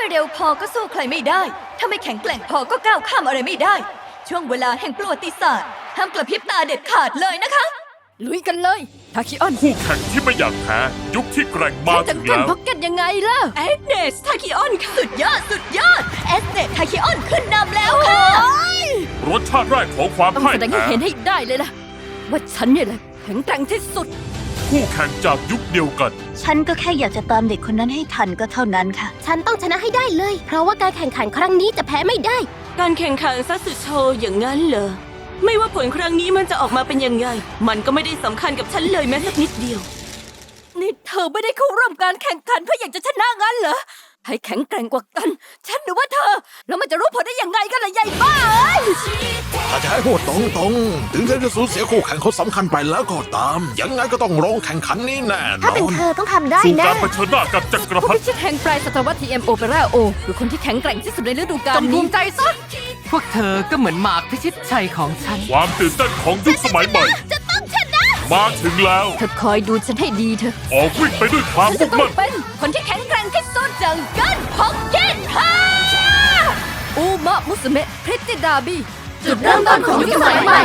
ไม่เร็วพอก็สู้ใครไม่ได้ ถ้าไม่แข็งแกร่งพอก็ก้าวข้ามอะไรไม่ได้ ช่วงเวลาแห่งประวัติศาสตร์ห้ามกระพริบตาเด็ดขาดเลยนะคะ ลุยกันเลยทาคิออนคู่แข่งที่ไม่อยากแพ้ยุคที่แกร่งมาจะถึงกันแล้วพ็อกเก็ตยังไงล่ะเอสเนสทาคิออนค่ะสุดยอดสุดยอดเอสเนสทาคิออนขึ้นนำแล้วค่ะรสชาติแรกของความต้องพ่ายแสดงให้แพ้เห็นให้ได้เลยล่ะว่าฉันเนี่ยแหละแข็งแกร่งที่สุด คู่แข่งจากยุคเดียวกัน ฉันก็แค่อยากจะตามเด็กคนนั้นให้ทันก็เท่านั้นค่ะ ฉันต้องชนะให้ได้เลย เพราะว่าการแข่งขันครั้งนี้จะแพ้ไม่ได้ การแข่งขันซัตสึโชว์อย่างนั้นเหรอ ไม่ว่าผลครั้งนี้มันจะออกมาเป็นยังไง มันก็ไม่ได้สำคัญกับฉันเลยแม้สักนิดเดียว นี่เธอไม่ได้เข้าร่วมการแข่งขันเพื่ออยากจะชนะงั้นเหรอ ให้แข็งแกร่งกว่ากัน ฉันหรือว่าเธอ แล้วมันจะรู้ผลได้ยังไงกันล่ะยายบ้าเอ้ย ถ้าจะให้พูดตรงๆ ถึงเธอจะสูญเสียคู่แข่งคนสำคัญไปแล้วก็ตาม ยังไงก็ต้องลงแข่งขันนี้แน่นถ้าอเป็นน เธอต้องทำได้สู่แน่การเผชิญหน้ากับจักรพรผู้รพิดิชิตแห่งปลายศตวรรษทีเอ็มโอเปร่าโอคือคนที่แข็งแกร่งที่สุดในฤดูกาลจงภูนี้มิใจซะพวกเธอก็เหมือนหมากพิชิตชัยของฉัน ความตื่นเต้นของยุคสมัยใหม่ จะต้องชนะ มาถึงแล้ว เธอคอยดูฉันให้ดีเถอะออกวิ่งไปด้วยความฉันมุ่จะงต้อมั่งนเป็นคนที่แข็งแกร่งที่สุดจังกันพ็อกเก็ตฮาอูมะมุสเมะพริตติดาบี จุดเริ่มต้นของยุคสมัยใหม่